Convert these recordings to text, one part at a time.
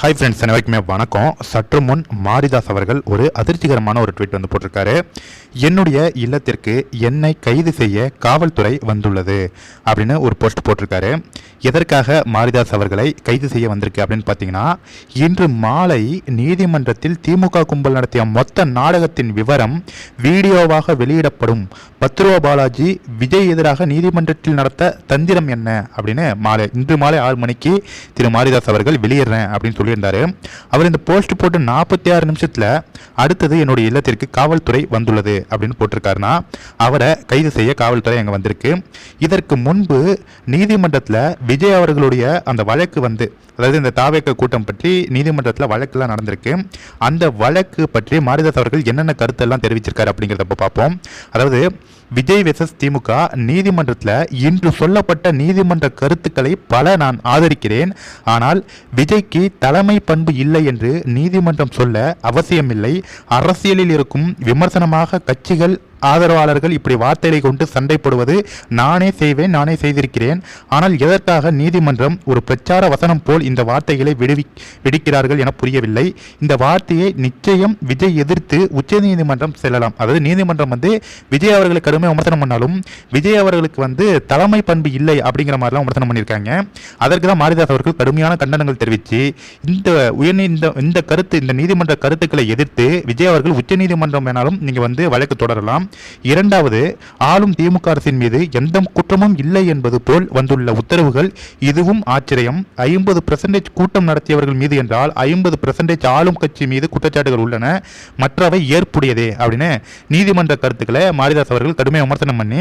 Hi friends அனைவருக்குமே வணக்கம். சற்று முன் மாரிதாஸ் அவர்கள் ஒரு அதிர்ச்சிகரமான ஒரு ட்வீட் வந்து போட்டிருக்காரு. என்னுடைய இல்லத்திற்கு என்னை கைது செய்ய காவல்துறை வந்துள்ளது அப்படின்னு ஒரு போஸ்ட் போட்டிருக்காரு. எதற்காக மாரிதாஸ் அவர்களை கைது செய்ய வந்திருக்கு அப்படின்னு பார்த்தீங்கன்னா இன்று மாலை நீதிமன்றத்தில் திமுக கும்பல் நடத்திய மொத்த நாடகத்தின் விவரம் வீடியோவாக வெளியிடப்படும். பத்ருவா பாலாஜி விஜய் எதிராக நீதிமன்றத்தில் நடத்த தந்திரம் என்ன? அப்படின்னு மாலை இன்று மாலை ஆறு மணிக்கு திரு மாரிதாஸ் அவர்கள் வெளியிடுறேன் அப்படின்னு சொல்லியிருந்தார். அவர் இந்த போஸ்ட் போட்டு நாற்பத்தி ஆறு நிமிஷத்தில் அடுத்தது என்னுடைய இல்லத்திற்கு காவல்துறை வந்துள்ளது அப்படின்னு போட்டிருக்காருன்னா அவரை கைது செய்ய காவல்துறை அங்கே வந்திருக்கு. இதற்கு முன்பு நீதிமன்றத்தில் விஜய் அவர்களுடைய அந்த வழக்கு வந்து அதாவது இந்த தாவேக்க கூட்டம் பற்றி நீதிமன்றத்தில் வழக்குலாம் நடந்திருக்கு. அந்த வழக்கு பற்றி மாரிதாஸ் அவர்கள் என்னென்ன கருத்தெல்லாம் தெரிவிச்சிருக்காரு அப்படிங்கிறத பார்ப்போம். அதாவது விஜய் வெசஸ் திமுக நீதிமன்றத்தில் இன்று சொல்லப்பட்ட நீதிமன்ற கருத்துக்களை பல நான் ஆதரிக்கிறேன். ஆனால் விஜய்க்கு தலைமை பண்பு இல்லை என்று நீதிமன்றம் சொல்ல அவசியமில்லை. அரசியலில் இருக்கும் விமர்சனமாக கட்சிகள் ஆதரவாளர்கள் இப்படி வார்த்தைகளை கொண்டு சண்டை போடுவது நானே செய்வேன் நானே செய்திருக்கிறேன். ஆனால் எதற்காக நீதிமன்றம் ஒரு பிரச்சார வசனம் போல் இந்த வார்த்தைகளை விடுவி விடுக்கிறார்கள் என புரியவில்லை. இந்த வார்த்தையை நிச்சயம் விஜய் எதிர்த்து உச்சநீதிமன்றம் செல்லலாம். அதாவது நீதிமன்றம் வந்து விஜய் அவர்களை பெருமை விமர்சனம் பண்ணாலும் விஜய் அவர்களுக்கு வந்து தலைமை பண்பு இல்லை அப்படிங்கிற மாதிரிலாம் விமர்சனம் பண்ணியிருக்காங்க. அதற்கு தான் மாரிதாஸ் அவர்கள் கடுமையான கண்டனங்கள் தெரிவித்து இந்த உயர்நீதி இந்த கருத்து இந்த நீதிமன்ற கருத்துக்களை எதிர்த்து விஜய் அவர்கள் உச்சநீதிமன்றம் வேணாலும் நீங்கள் வந்து வழக்கு தொடரலாம். இரண்டாவது ஆளும் திமுக அரசின் மீது எந்த குற்றமும் இல்லை என்பது போல் வந்துள்ள உத்தரவுகள் இதுவும் ஆச்சரியம். ஐம்பது பெர்சன்டேஜ் கூட்டம் நடத்தியவர்கள் மீது என்றால் ஐம்பது பெர்சன்டேஜ் ஆளும் கட்சி மீது குற்றச்சாட்டுகள் உள்ளன. மற்றவை ஏற்புடையதே அப்படின்னு நீதிமன்ற கருத்துக்களை மாரிதாஸ் அவர்கள் கடுமையாக விமர்சனம் பண்ணி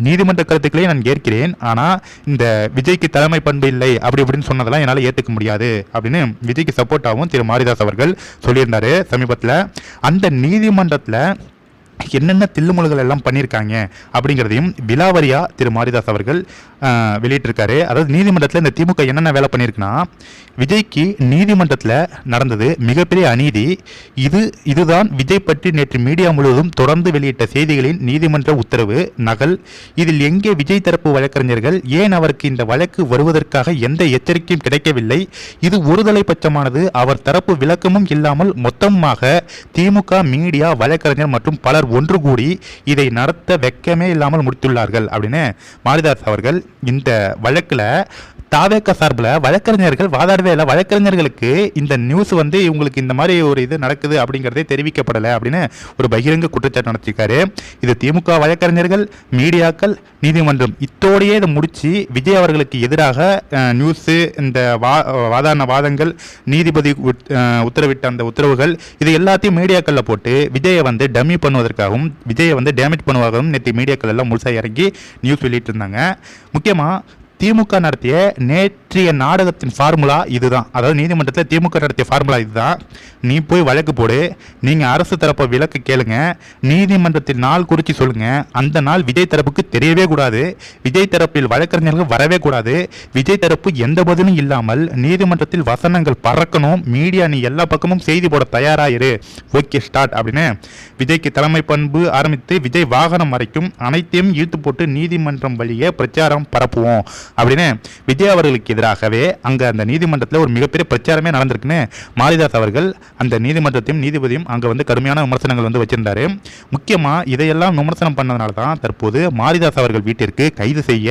நீதிமன்ற கருத்துக்களை நான் ஏற்கிறேன் ஆனால் இந்த விஜய்க்கு தலைமை பண்பு இல்லை அப்படி இப்படின்னு சொன்னதெல்லாம் என்னால் ஏற்றுக்க முடியாது அப்படின்னு விஜய்க்கு சப்போர்ட்டாகவும் திரு மாரிதாஸ் அவர்கள் சொல்லியிருந்தாரு சமீபத்தில். அந்த நீதிமன்றத்தில் என்னென்ன தில்லுமுழுகள் எல்லாம் பண்ணியிருக்காங்க அப்படிங்கிறதையும் விலாவரியா திரு மாரிதாஸ் அவர்கள் வெளியிட்டிருக்காரு. அதாவது நீதிமன்றத்தில் இந்த திமுக என்னென்ன வேலை பண்ணியிருக்குன்னா விஜய்க்கு நீதிமன்றத்தில் நடந்தது மிகப்பெரிய அநீதி. இது இதுதான் விஜய் பற்றி நேற்று மீடியா முழுவதும் தொடர்ந்து வெளியிட்ட செய்திகளின் நீதிமன்ற உத்தரவு நகல். இதில் எங்கே விஜய் தரப்பு வழக்கறிஞர்கள் ஏன் அவருக்கு இந்த வழக்கு வருவதற்காக எந்த எச்சரிக்கையும் கிடைக்கவில்லை? இது ஒருதலை பட்சமானது. அவர் தரப்பு விளக்கமும் இல்லாமல் மொத்தமாக திமுக மீடியா வழக்கறிஞர் மற்றும் பலர் ஒன்று கூடி இதை நடத்த வெக்கமே இல்லாமல் முடித்துள்ளார்கள் அப்படின்னு மாரிதாஸ் அவர்கள் இந்த வழக்கில் தாவேக்க சார்பில் வழக்கறிஞர்கள் வாதாடவே இல்லை. வழக்கறிஞர்களுக்கு இந்த நியூஸ் வந்து இவங்களுக்கு இந்த மாதிரி ஒரு இது நடக்குது அப்படிங்கிறதே தெரிவிக்கப்படலை அப்படின்னு ஒரு பகிரங்க குற்றச்சாட்டு நடத்திருக்காரு இது திமுக வழக்கறிஞர்கள் மீடியாக்கள் நீதிமன்றம் இத்தோடையே இதை முடிச்சு விஜய் அவர்களுக்கு எதிராக நியூஸு இந்த வா வாதான வாதங்கள் நீதிபதி உத்தரவிட்ட அந்த உத்தரவுகள் இது எல்லாத்தையும் மீடியாக்களில் போட்டு விஜயை வந்து டம்மி பண்ணுவதற்கு பண்ணுவதற்காகவும் விஜயை வந்து டேமேஜ் பண்ணுவதாகவும் நேற்று மீடியாக்கள் எல்லாம் முழுசாக இறங்கி நியூஸ் வெளியிட்டிருந்தாங்க. முக்கியமாக திமுக நடத்திய நேற்றைய நாடகத்தின் ஃபார்முலா இதுதான். அதாவது நீதிமன்றத்தில் திமுக நடத்திய ஃபார்முலா இதுதான். நீ போய் வழக்கு போடு. நீங்கள் அரசு தரப்பை விலக்கு கேளுங்க. நீதிமன்றத்தில் நாள் குறித்து சொல்லுங்க. அந்த நாள் விஜய் தரப்புக்கு தெரியவே கூடாது. விஜய் தரப்பில் வழக்கறிஞர்கள் வரவே கூடாது. விஜய் தரப்பு எந்த பதிலும் இல்லாமல் நீதிமன்றத்தில் வசனங்கள் பறக்கணும். மீடியா நீ எல்லா பக்கமும் செய்தி போட தயாராயிரு. ஓகே ஸ்டார்ட் அப்படின்னு. விஜய்க்கு தலைமை பண்பு ஆரம்பித்து விஜய் வாகனம் வரைக்கும் அனைத்தையும் இழுத்து போட்டு நீதிமன்றம் வழியே பிரச்சாரம் பரப்புவோம் அப்படின்னு விஜய் அவர்களுக்கு எதிராகவே அங்கே அந்த நீதிமன்றத்தில் ஒரு மிகப்பெரிய பிரச்சாரமே நடந்திருக்குன்னு மாரிதாஸ் அவர்கள் அந்த நீதிமன்றத்தையும் நீதிபதியும் அங்கே வந்து கடுமையான விமர்சனங்கள் வந்து வச்சிருந்தாரு. முக்கியமாக இதையெல்லாம் விமர்சனம் பண்ணதுனால தான் தற்போது மாரிதாஸ் அவர்கள் வீட்டிற்கு கைது செய்ய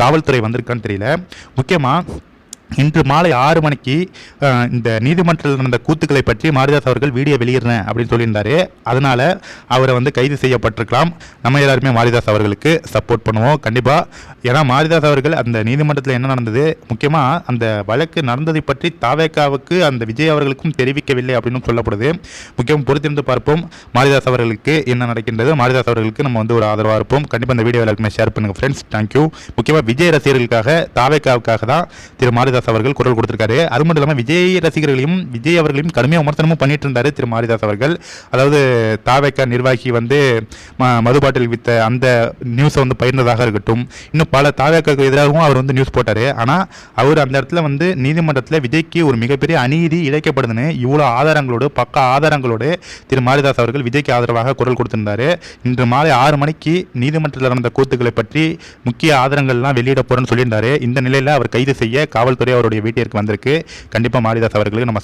காவல்துறை வந்திருக்கான்னு தெரியல. முக்கியமாக இன்று மாலை ஆறு மணிக்கு இந்த நீதிமன்றத்தில் நடந்த கூத்துக்களை பற்றி மாரிதாஸ் அவர்கள் வீடியோ வெளியிடுறேன் அப்படின்னு சொல்லியிருந்தாரு. அதனால் அவரை வந்து கைது செய்யப்பட்டிருக்கலாம். நம்ம எல்லாருமே மாரிதாஸ் அவர்களுக்கு சப்போர்ட் பண்ணுவோம். கண்டிப்பாக ஏன்னா மாரிதாஸ் அவர்கள் அந்த நீதிமன்றத்தில் என்ன நடந்தது? முக்கியமாக அந்த வழக்கு நடந்ததை பற்றி தாவேக்காவுக்கு அந்த விஜய் அவர்களுக்கும் தெரிவிக்கவில்லை அப்படின்னு சொல்லப்படுது. முக்கியம் பொறுத்திருந்து பார்ப்போம். மாரிதாஸ் அவர்களுக்கு என்ன நடக்கின்றது? மாரிதாஸ் அவர்களுக்கு நம்ம வந்து ஒரு ஆதரவாக இருப்போம். கண்டிப்பாக அந்த வீடியோ எல்லாருக்குமே ஷேர் பண்ணுங்கள் ஃப்ரெண்ட்ஸ் தேங்க்யூ முக்கியமாக விஜய் ரசிகர்களுக்காக தாவேக்காவுக்காக தான் திரு மாரிதாஸ் அவர்கள் குரல் கொடுத்திருக்காரு. அது மட்டும் இல்லாமல் விஜய் ரசிகர்களையும் விஜய் அவர்களையும் கடுமையாக விமர்சனமும் பண்ணிட்டு இருந்தாரு திரு மாரிதாஸ் அவர்கள். அதாவது தாவேக்கா நிர்வாகி வந்து மதுபாட்டில் மது பாட்டில் வித்த அந்த நியூஸை வந்து பயிர்ந்ததாக இருக்கட்டும். இன்னும் பல தாவேக்காவுக்கு எதிராகவும் அவர் வந்து நியூஸ் போட்டார். ஆனால் அவர் அந்த இடத்துல வந்து நீதிமன்றத்தில் விஜய்க்கு ஒரு மிகப்பெரிய அநீதி இழைக்கப்படுதுன்னு இவ்வளோ ஆதாரங்களோடு பக்க ஆதாரங்களோடு திரு மாரிதாஸ் அவர்கள் விஜய்க்கு ஆதரவாக குரல் கொடுத்திருந்தார். இன்று மாலை ஆறு மணிக்கு நீதிமன்றத்தில் நடந்த கூத்துக்களை பற்றி முக்கிய ஆதாரங்கள்லாம் வெளியிட போகிறேன்னு சொல்லியிருந்தாரு. இந்த நிலையில் அவர் கைது செய்ய காவல்துறை அவருடைய வீட்டிற்கு வந்திருக்கு. கண்டிப்பாக மாரிதாஸ் அவர்களுக்கு நம்ம